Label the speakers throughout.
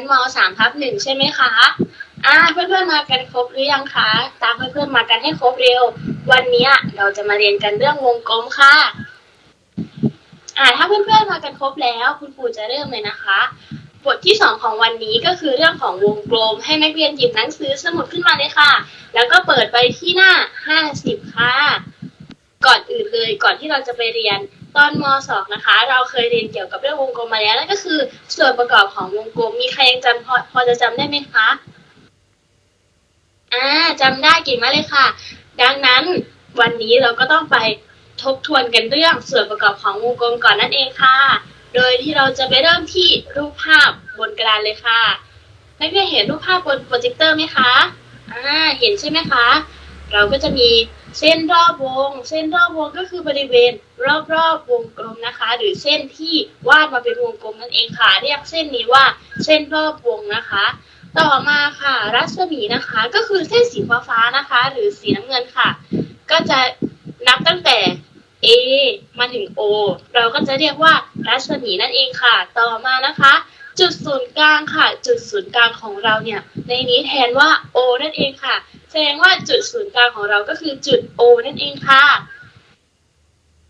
Speaker 1: นม .3 ทับหนึ่งใช่ไหมคะ อ่า เพื่อนๆมากันครบหรือยังคะ ตามเพื่อนๆมากันให้ครบเร็ว วันนี้เราจะมาเรียนกันเรื่องวงกลมค่ะ อ่า ถ้าเพื่อนๆมากันครบแล้ว คุณครูจะเริ่มเลยนะคะ บทที่สองของวันนี้ก็คือเรื่องของวงกลม ให้นักเรียนหยิบหนังสือสมุดขึ้นมาเลยค่ะ แล้วก็เปิดไปที่หน้า50ค่ะ ก่อนอื่นเลย ก่อนที่เราจะไปเรียน ตอนม .2 นะคะ เราเคยเรียนเกี่ยวกับเรื่องวงกลมมาแล้วนั่นก็คือ ส่วนประกอบของวงกลม มีใครยังจำพอพอจะจำได้ไหมคะอ่าจำได้เก่งมากเลยค่ะ ดังนั้นวันนี้เราก็ต้องไปทบทวนกันเรื่องส่วนประกอบของวงกลมก่อนนั่นเองค่ะ โดยที่เราจะไปเริ่มที่รูปภาพบนกระดานเลยค่ะนักเรียนเห็นรูปภาพบนโปรเจคเตอร์ไหมคะอ่าเห็นใช่ไหมคะ เราก็จะมี เส้นรอบวง เส้นรอบวงก็คือบริเวณรอบๆวงกลมนะคะ หรือเส้นที่วาดมาเป็นวงกลมนั่นเองค่ะ เรียกเส้นนี้ว่าเส้นรอบวงนะคะ ต่อมาค่ะ รัศมีนะคะ ก็คือเส้นสีฟ้าๆนะคะ หรือสีน้ำเงินค่ะ ก็จะนับตั้งแต่ A มาถึง O เราก็จะเรียกว่ารัศมีนั่นเองค่ะ ต่อมานะคะ จุดศูนย์กลางค่ะ จุดศูนย์กลางของเราเนี่ย ในนี้แทนว่า O นั่นเองค่ะ แสดงว่าจุดศูนย์กลางของเราก็คือจุด O นั่นเองค่ะ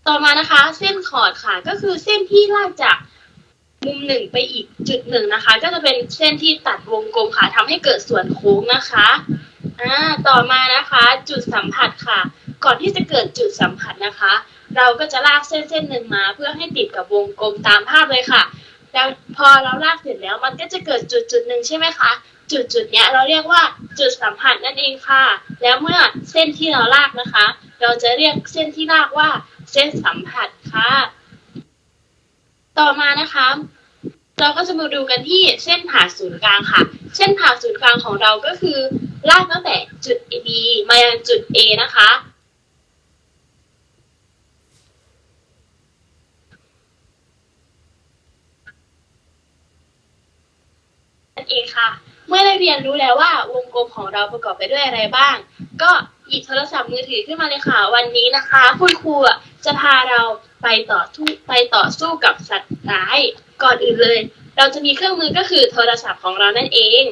Speaker 1: ต่อมานะคะ เส้นขอดค่ะ ก็คือเส้นที่ลากจากมุมหนึ่งไปอีกจุดหนึ่งนะคะ ก็จะเป็นเส้นที่ตัดวงกลมค่ะทำให้เกิดส่วนโค้งนะคะอ่าต่อมานะคะ จุดสัมผัสค่ะ ก่อนที่จะเกิดจุดสัมผัสนะคะ เราก็จะลากเส้นเส้นหนึ่งมา เพื่อให้ติดกับวงกลมตามภาพเลยค่ะ แล้วพอเราลากเสร็จแล้วมันก็จะเกิดจุดจุดหนึ่งใช่ไหมคะ จุดจุดเนี้ยเราเรียกว่าจุดสัมผัสนั่นเองค่ะ แล้วเมื่อเส้นที่เราลากนะคะ เราจะเรียกเส้นที่ลากว่าเส้นสัมผัสค่ะ ต่อมานะคะ เราก็จะมาดูกันที่เส้นผ่าศูนย์กลางค่ะ เส้นผ่าศูนย์กลางของเราก็คือลากตั้งแต่จุด B มายังจุด A นะคะ เองค่ะ เมื่อได้เรียนรู้แล้วว่าวงกลมของเราประกอบไปด้วยอะไรบ้าง ก็หยิบโทรศัพท์มือถือขึ้นมาเลยค่ะ วันนี้นะคะคุณครูจะพาเราไปต่อทุไปต่อสู้กับสัตว์ร้ายก่อนอื่นเลย เราจะมีเครื่องมือก็คือโทรศัพท์ของเรานั่นเอง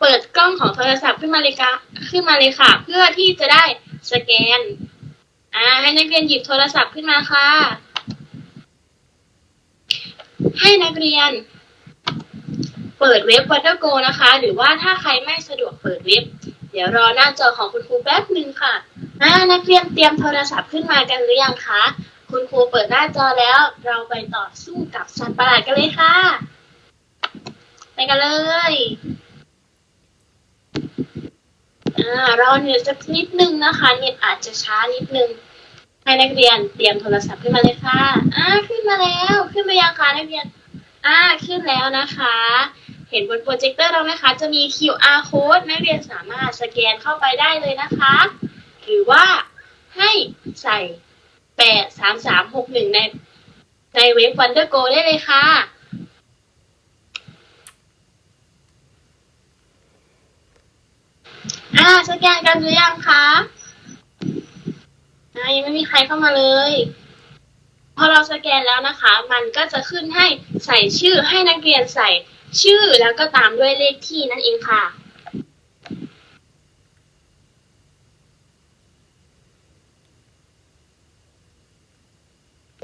Speaker 1: เปิดกล้องของโทรศัพท์ขึ้นมาเลยค่ะขึ้นมาเลยค่ะ เพื่อที่จะได้สแกนอ่าให้นักเรียนหยิบโทรศัพท์ขึ้นมาค่ะ ให้นักเรียน เปิดเว็บ WaterGo นะคะ หรือว่าถ้าใครไม่สะดวกเปิดเว็บ เดี๋ยวรอหน้าจอของคุณครูแป๊บหนึ่งค่ะอ่านักเรียนเตรียมโทรศัพท์ขึ้นมากันหรือยังคะคุณครูเปิดหน้าจอแล้ว เราไปต่อสู้กับสัตว์ประหลาดกันเลยค่ะ ไปกันเลยอ่ารอเน็ตสักนิดนึงนะคะเน็ตอาจจะช้านิดนึงให้นักเรียนเตรียมโทรศัพท์ขึ้นมาเลยค่ะ อ่าขึ้นมาแล้ว ขึ้นไปยังคะนักเรียน อ่าขึ้นแล้วนะคะ เห็นบนโปรเจคเตอร์เราไหมคะ จะมี QR code นักเรียนสามารถสแกนเข้าไปได้เลยนะคะ หรือว่าให้ใส่8 3 3 6 1ในในเว็บ WonderGo ได้เลยค่ะ อ่าสแกนกันหรือยังคะอ่ายังไม่มีใครเข้ามาเลยพอเราสแกนแล้วนะคะ มันก็จะขึ้นให้ใส่ชื่อให้นักเรียนใส่ ชื่อแล้วก็ตามด้วยเลขที่นั่นเองค่ะ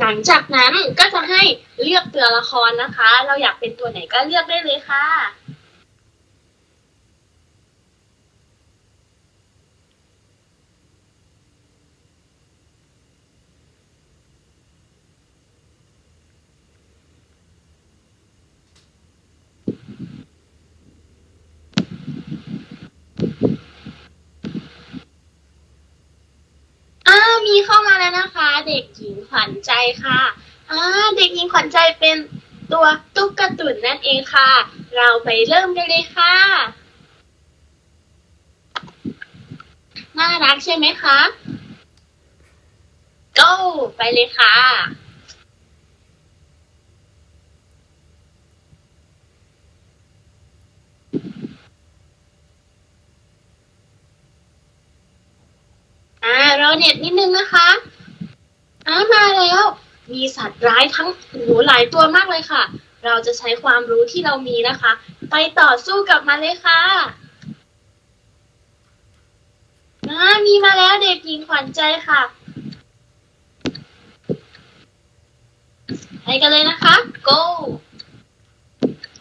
Speaker 1: หลังจากนั้นก็จะให้เลือกตัวละครนะคะ เราอยากเป็นตัวไหนก็เลือกได้เลยค่ะ อ่ามีเข้ามาแล้วนะคะ เด็กหญิงขวัญใจค่ะอ่าเด็กหญิงขวัญใจเป็นตัวตุ๊กตุ่นนั่นเองค่ะ เราไปเริ่มกันเลยค่ะ น่ารักใช่ไหมคะ go ไปเลยค่ะอ่ารอเน็ตนิดนึงนะคะ อามาแล้ว มีสัตว์ร้ายทั้งโอ้โหหลายตัวมากเลยค่ะ เราจะใช้ความรู้ที่เรามีนะคะ ไปต่อสู้กับมันเลยค่ะอ่ามีมาแล้วเด็กหญิงขวัญใจค่ะ ไปกันเลยนะคะ go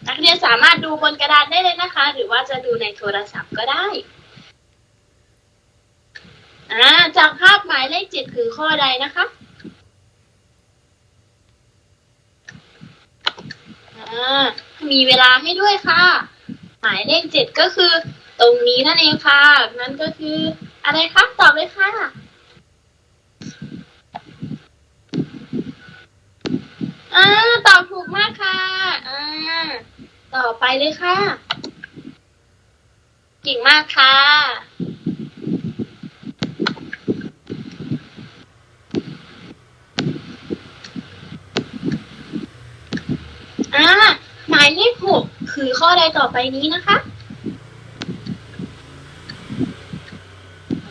Speaker 1: นักเรียนสามารถดูบนกระดานได้เลยนะคะ หรือว่าจะดูในโทรศัพท์ก็ได้อ่าจากภาพหมายเลขเจ็ดคือข้อใดนะคะ อ่า มีเวลาให้ด้วยค่ะ หมายเลขเจ็ดก็คือ ตรงนี้นั่นเองค่ะ นั่นก็คืออะไรคะตอบเลยค่ะอ่าตอบถูกมากค่ะอ่าต่อไปเลยค่ะ เก่งมากค่ะ อ่าหมายเลขหกคือข้อใดต่อไปนี้นะคะ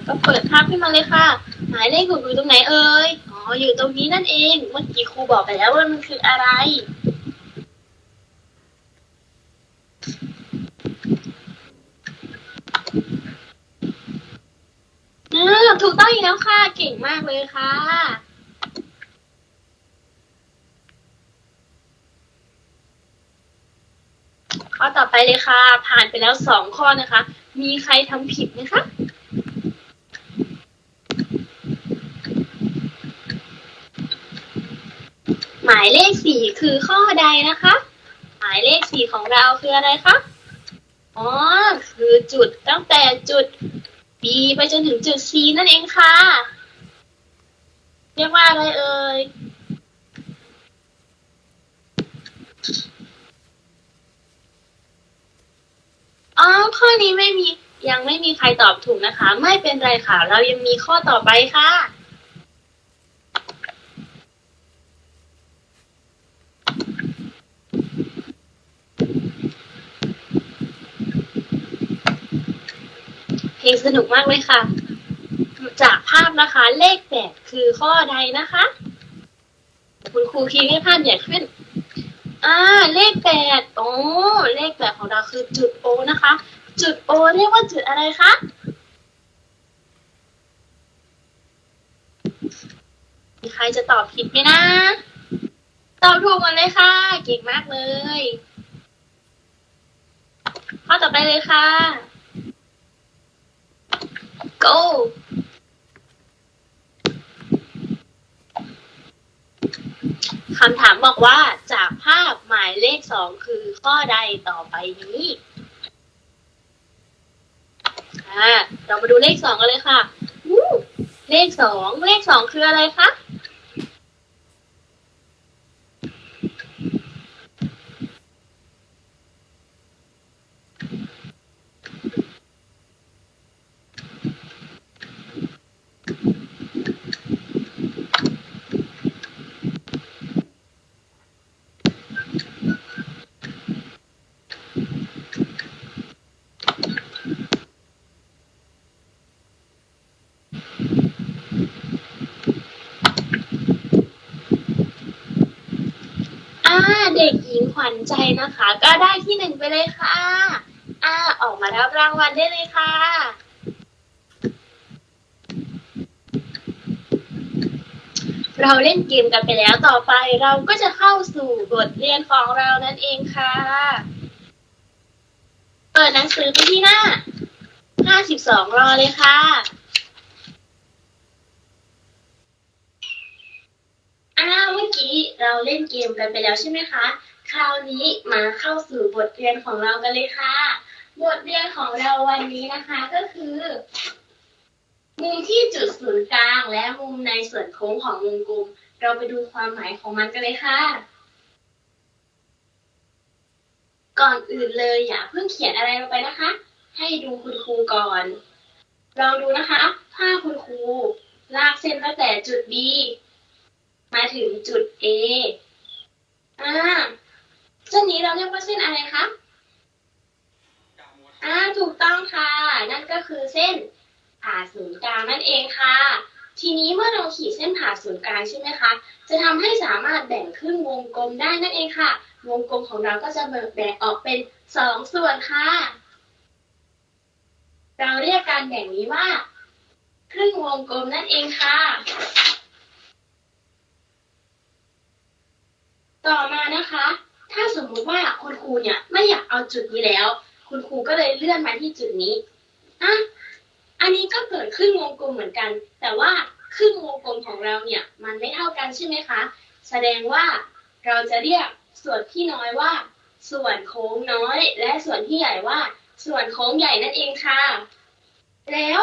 Speaker 1: ก็เปิดภาพขึ้นมาเลยค่ะ หมายเลขหกอยู่ตรงไหนเอ่ย อ๋อ อยู่ตรงนี้นั่นเอง เมื่อกี้ครูบอกไปแล้วว่ามันคืออะไรอ่าถูกต้องอีกแล้วค่ะ เก่งมากเลยค่ะ ข้อต่อไปเลยค่ะ ผ่านไปแล้วสองข้อนะคะ มีใครทำผิดไหมคะหมายเลขสี่คือข้อใดนะคะ หมายเลขสี่ของเราคืออะไรคะอ๋อคือจุดตั้งแต่จุด B ไปจนถึงจุด C นั่นเองค่ะ เรียกว่าอะไรเอ่ย อ๋อข้อนี้ไม่มียังไม่มีใครตอบถูกนะคะ ไม่เป็นไรค่ะ เรายังมีข้อต่อไปค่ะ เพลงสนุกมากเลยค่ะ จากภาพนะคะ เลขแปดคือข้อใดนะคะ คุณครูคีย์ให้ภาพใหญ่ขึ้น อ่า เลขแปดโอ้เลขแปดของเราคือจุดโอนะคะ จุดโอเรียกว่าจุดอะไรคะมีใครจะตอบผิดไหมนะ ตอบถูกหมดเลยค่ะ เก่งมากเลย ข้อต่อไปเลยค่ะ go คำถามบอกว่าจากภาพหมายเลขสองคือข้อใดต่อไปนี้อ่าเรามาดูเลขสองกันเลยค่ะวู้เลขสองเลขสองคืออะไรคะ อ่า เด็กห ญิงขวัญใจนะคะ ก็ได้ที่หนึ่งไปเลยค่ะ อ่า ออกมารับรางวัลได้เลยค่ะ เราเล่นเกมกันไปแล้วต่อไปเราก็จะเข้าสู่บทเรียนของเรานั่นเองค่ะ เปิดหนังสือไปที่หน้า 52 รอเลยค่ะอ่าเมื่อกี้เราเล่นเกมกันไปแล้วใช่ไหมคะ คราวนี้มาเข้าสู่บทเรียนของเรากันเลยค่ะ บทเรียนของเราวันนี้นะคะก็คือ มุมที่จุดศูนย์กลางและมุมในส่วนโค้งของวงกลม เราไปดูความหมายของมันกันเลยค่ะ ก่อนอื่นเลยอย่าเพิ่งเขียนอะไรลงไปนะคะ ให้ดูคุณครูก่อนลองดูนะคะถ้าคุณครูลากเส้นตั้งแต่จุด B มาถึงจุด A อ่า เส้นนี้เราเรียกว่าเส้นอะไรคะอ่าถูกต้องค่ะ นั่นก็คือเส้นผ่าศูนย์กลางนั่นเองค่ะ ทีนี้เมื่อเราขีดเส้นผ่าศูนย์กลางใช่ไหมคะ จะทำให้สามารถแบ่งครึ่งวงกลมได้นั่นเองค่ะ วงกลมของเราก็จะแบ่งออกเป็นสองส่วนค่ะ เราเรียกการแบ่งนี้ว่า ครึ่งวงกลมนั่นเองค่ะ ต่อมานะคะ ถ้าสมมุติว่าคุณครูเนี่ย ไม่อยากเอาจุดนี้แล้ว คุณครูก็เลยเลื่อนมาที่จุดนี้อะอันนี้ก็เกิดครึ่งวงกลมเหมือนกัน แต่ว่าครึ่งวงกลมของเราเนี่ย มันไม่เท่ากันใช่ไหมคะ แสดงว่าเราจะเรียกส่วนที่น้อยว่า ส่วนโค้งน้อย และส่วนที่ใหญ่ว่า ส่วนโค้งใหญ่นั่นเองค่ะ แล้ว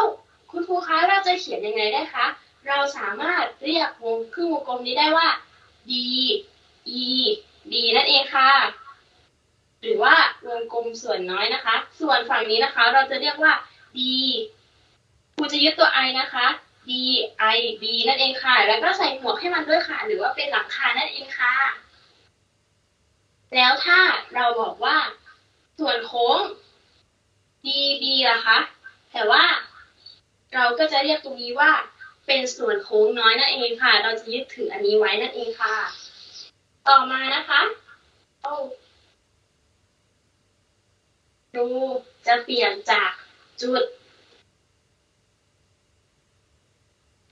Speaker 1: คุณครูคะเราจะเขียนยังไงได้คะ เราสามารถเรียกวงครึ่งวงกลมนี้ได้ว่า d e d นั่นเองค่ะ หรือว่าวงกลมส่วนน้อยนะคะ ส่วนฝั่งนี้นะคะ เราจะเรียกว่า d ครูจะยึดตัว i นะคะ d i b นั่นเองค่ะ แล้วก็ใส่หมวกให้มันด้วยค่ะ หรือว่าเป็นหลังคานั่นเองค่ะ แล้วถ้าเราบอกว่าส่วนโค้ง d b ล่ะคะ แต่ว่าเราก็จะเรียกตรงนี้ว่าเป็นส่วนโค้งน้อยนั่นเองค่ะ เราจะยึดถืออันนี้ไว้นั่นเองค่ะ ต่อมานะคะโอ้ดูจะเปลี่ยนจากจุด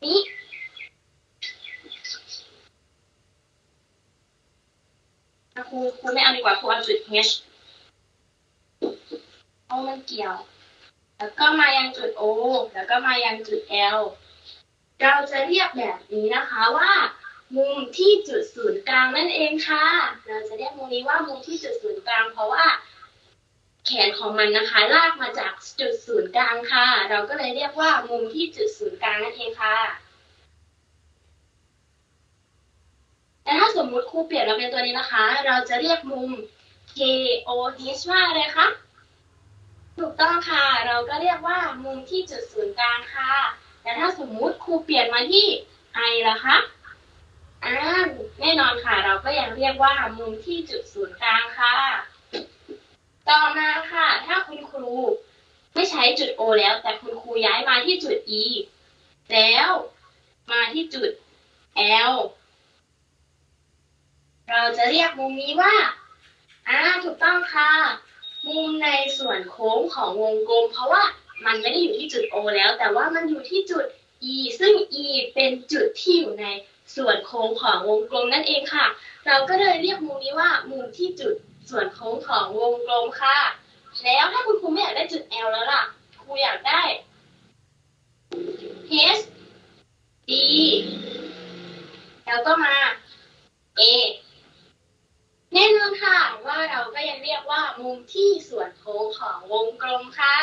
Speaker 1: นี้ ครูครูไม่เอาดีกว่าครูเอาจุด H เพราะมันเกี่ยว แล้วก็มายังจุด O แล้วก็มายังจุด L เราจะเรียกแบบนี้นะคะว่า มุมที่จุดศูนย์กลางนั่นเองค่ะ เราจะเรียกมุมนี้ว่ามุมที่จุดศูนย์กลาง เพราะว่า แขนของมันนะคะ ลากมาจากจุดศูนย์กลางค่ะ เราก็เลยเรียกว่ามุมที่จุดศูนย์กลางนั่นเองค่ะแต่ถ้าสมมุติครูเปลี่ยนมาเป็นตัวนี้นะคะ เราจะเรียกมุม K O H ว่าอะไรคะ ถูกต้องค่ะ เราก็เรียกว่ามุมที่จุดศูนย์กลางค่ะ แต่ถ้าสมมุติครูเปลี่ยนมาที่ I ล่ะคะ อ่าแน่นอนค่ะ เราก็ยังเรียกว่ามุมที่จุดศูนย์กลางค่ะ ต่อมาค่ะ ถ้าคุณครู ไม่ใช้จุด O แล้ว แต่คุณครูย้ายมาที่จุด E แล้วมาที่จุด L เราจะเรียกมุมนี้ว่า อ่า ถูกต้องค่ะ มุมในส่วนโค้งของวงกลม เพราะว่ามันไม่ได้อยู่ที่จุด O แล้ว แต่ว่ามันอยู่ที่จุด E ซึ่ง E เป็นจุดที่อยู่ใน ส่วนโค้งของวงกลมนั่นเองค่ะ เราก็เลยเรียกมุมนี้ว่ามุมที่จุดส่วนโค้งของวงกลมค่ะ แล้วถ้าคุณครูไม่อยากได้จุด L แล้วล่ะครูอยากได้ H D แล้วก็มา A แน่นอนค่ะว่าเราก็ยังเรียกว่ามุมที่ส่วนโค้งของวงกลมค่ะ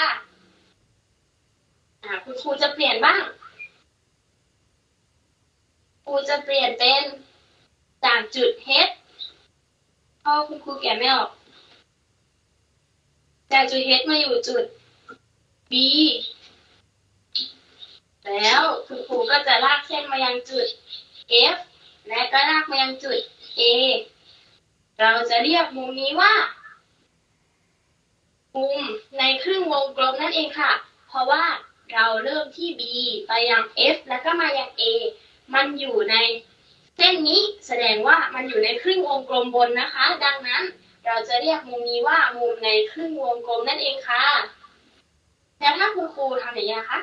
Speaker 1: คุณครูจะเปลี่ยนบ้าง ครูจะเปลี่ยนเป็นจากจุด H เพราะคุณครูแกะไม่ออก จากจุด H มาอยู่จุด B แล้วคุณครูก็จะลากเส้นมายังจุด F และก็ลากมายังจุด A เราจะเรียกมุมนี้ว่า มุมในครึ่งวงกลมนั่นเองค่ะ เพราะว่าเราเริ่มที่ B ไปยัง F แล้วก็มายัง A มันอยู่ในเส้นนี้แสดงว่ามันอยู่ในครึ่งวงกลมบนนะคะ ดังนั้นเราจะเรียกมุมนี้ว่ามุมในครึ่งวงกลมนั่นเองค่ะ แล้วถ้าคุณครูทำอย่างนี้นะคะ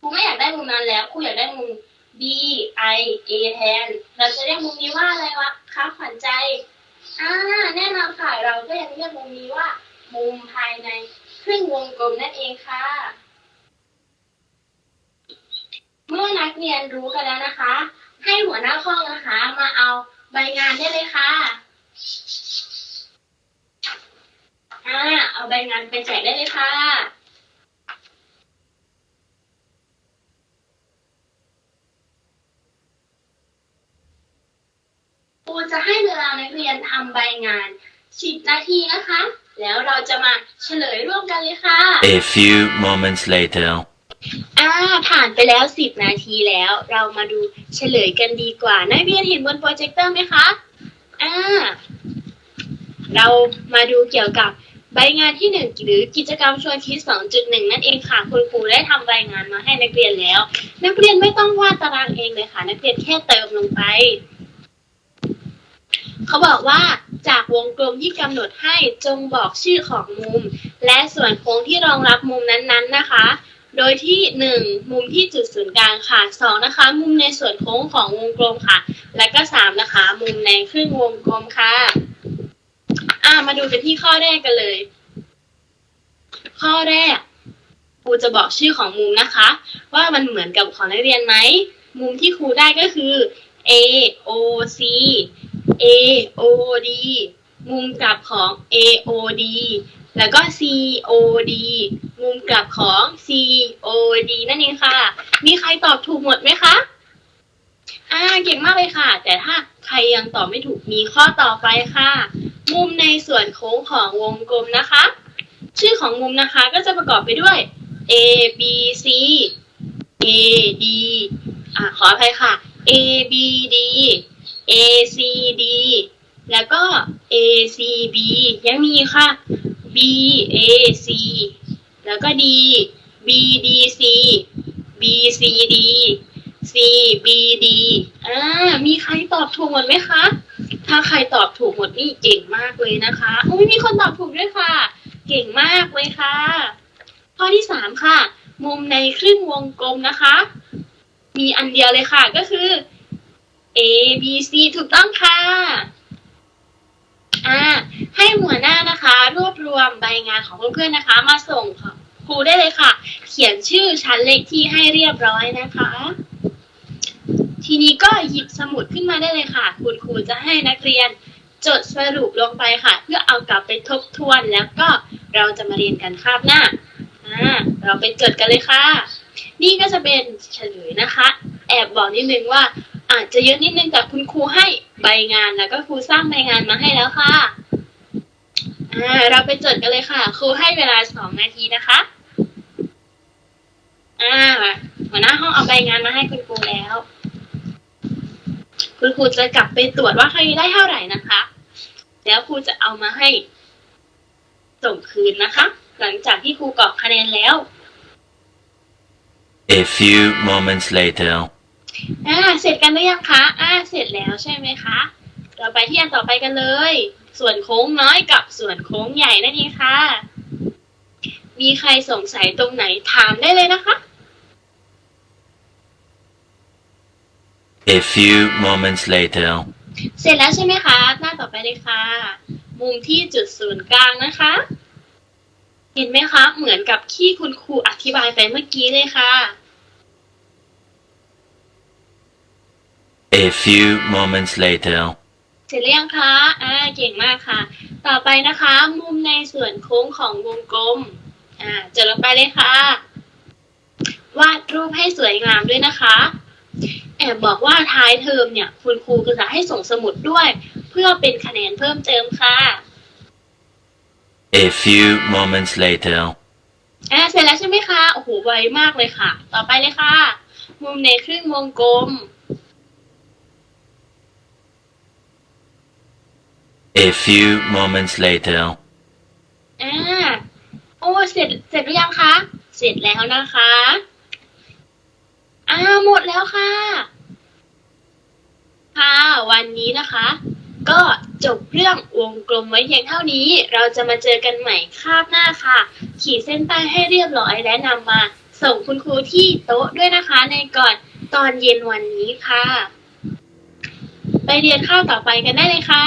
Speaker 1: ครูไม่อยากได้มุมนั้นแล้วครูอยากได้มุม B I A แทน เราจะเรียกมุมนี้ว่าอะไรวะคะขวัญใจอ่าแน่นอนค่ะ เราก็ยังเรียกมุมนี้ว่า มุมภายในครึ่งวงกลมนั่นเองค่ะ เมื่อนักเรียนรู้กันแล้วนะคะ ให้หัวหน้าห้องนะคะ มาเอาใบงานได้เลยค่ะอ่าเอาใบงานไปแจกได้เลยค่ะครูจะให้เวลานักเรียนทำใบงาน 10 นาทีนะคะ แล้วเราจะมาเฉลยร่วมกันเลยค่ะ
Speaker 2: A few moments later.
Speaker 1: อ่าผ่านไปแล้ว 10 นาทีแล้ว เรามาดูเฉลยกันดีกว่า นักเรียนเห็นบนโปรเจคเตอร์ไหมคะอ่าเรามาดูเกี่ยวกับใบงานที่หนึ่งหรือกิจกรรมชวนคิด 2.1 นั่นเองค่ะคุณครูได้ทำใบงานมาให้นักเรียนแล้ว นักเรียนไม่ต้องวาดตารางเองเลยค่ะ นักเรียนแค่เติมลงไป เขาบอกว่าจากวงกลมที่กำหนดให้จงบอกชื่อของมุม และส่วนโค้งที่รองรับมุมนั้นๆนะคะ โดยที่ 1 มุมที่จุดศูนย์กลางค่ะ 2 นะคะ มุมในส่วนโค้งของวงกลมค่ะ และก็ 3 นะคะ มุมในครึ่งวงกลมค่ะ อ่ามาดูกันที่ข้อแรกกันเลย ข้อแรกครูจะบอกชื่อของมุมนะคะ ว่ามันเหมือนกับของนักเรียนไหม มุมที่ครูได้ก็คือ A O C A O D มุมกลับของ A O D แล้วก็ C O D มุมกลับของ C O D นั่นเองค่ะ มีใครตอบถูกหมดไหมคะ อ่า เก่งมากเลยค่ะ แต่ถ้าใครยังตอบไม่ถูก มีข้อต่อไปค่ะ มุมในส่วนโค้งของวงกลมนะคะ ชื่อของมุมนะคะก็จะประกอบไปด้วย A B C A D อ่าขออภัยค่ะ A B D A C D แล้วก็ A C B ยังมีค่ะ B A C แล้วก็ D B D C B C D C B D อ่า มีใครตอบถูกหมดไหมคะ ถ้าใครตอบถูกหมดนี่เก่งมากเลยนะคะอุ้ยมีคนตอบถูกด้วยค่ะ เก่งมากเลยค่ะ ข้อที่สามค่ะ มุมในครึ่งวงกลมนะคะ มีอันเดียวเลยค่ะ ก็คือ A B C ถูกต้องค่ะ อ่าให้หัวหน้านะคะ รวบรวมใบงานของเพื่อนๆนะคะ มาส่งครูได้เลยค่ะ เขียนชื่อชั้นเลขที่ให้เรียบร้อยนะคะ ทีนี้ก็หยิบสมุดขึ้นมาได้เลยค่ะ คุณครูจะให้นักเรียนจดสรุปลงไปค่ะ เพื่อเอากลับไปทบทวนแล้วก็เราจะมาเรียนกันคาบหน้าอ่าเราไปจดกันเลยค่ะ นี่ก็จะเป็นเฉลยนะคะ แอบบอกนิดนึงว่า อาจจะเยอะนิดนึงแต่คุณครูให้ใบงานแล้วก็ครูสร้างใบงานมาให้แล้วค่ะอ่าเราไปจดกันเลยค่ะ ครูให้เวลาสองนาทีนะคะอ่าหัวหน้าห้องเอาใบงานมาให้คุณครูแล้ว คุณครูจะกลับไปตรวจว่าใครได้เท่าไหร่นะคะ แล้วครูจะเอามาให้ส่งคืนนะคะ หลังจากที่ครูกรอกคะแนนแล้ว
Speaker 2: A few moments later.
Speaker 1: อ่าเสร็จกันหรือยังคะอ่าเสร็จแล้วใช่ไหมคะเราไปที่อันต่อไปกันเลย ส่วนโค้งน้อยกับส่วนโค้งใหญ่นั่นเองค่ะ มีใครสงสัยตรงไหนถามได้เลยนะคะ
Speaker 2: A few moments later.
Speaker 1: เสร็จแล้วใช่ไหมคะ หน้าต่อไปเลยค่ะ มุมที่จุดศูนย์กลางนะคะ เห็นไหมคะ เหมือนกับที่คุณครูอธิบายไปเมื่อกี้เลยค่ะ
Speaker 2: A few moments later.
Speaker 1: เสร็จหรือยังคะ อ่า เก่งมากค่ะ ต่อไปนะคะ มุมในส่วนโค้งของวงกลม อ่าจดลงไปเลยค่ะ วาดรูปให้สวยงามด้วยนะคะ แอบบอกว่าท้ายเทอมเนี่ย คุณครูก็จะให้ส่งสมุดด้วย เพื่อเป็นคะแนนเพิ่มเติมค่ะ
Speaker 2: A few moments later.
Speaker 1: อ่าเสร็จแล้วใช่ไหมคะ โอ้โห ไวมากเลยค่ะ ต่อไปเลยค่ะ มุมในครึ่งวงกลม
Speaker 2: A few moments later.
Speaker 1: อ่าโอ้เสร็จเสร็จหรือยังคะ เสร็จแล้วนะคะอ่าหมดแล้วค่ะ ค่ะ วันนี้นะคะ ก็จบเรื่องวงกลมไว้เพียงเท่านี้ เราจะมาเจอกันใหม่คาบหน้าค่ะ ขีดเส้นใต้ให้เรียบร้อยและนำมาส่งคุณครูที่โต๊ะด้วยนะคะในก่อนตอนเย็นวันนี้ค่ะ ไปเรียนข้าวต่อไปกันได้เลยค่ะ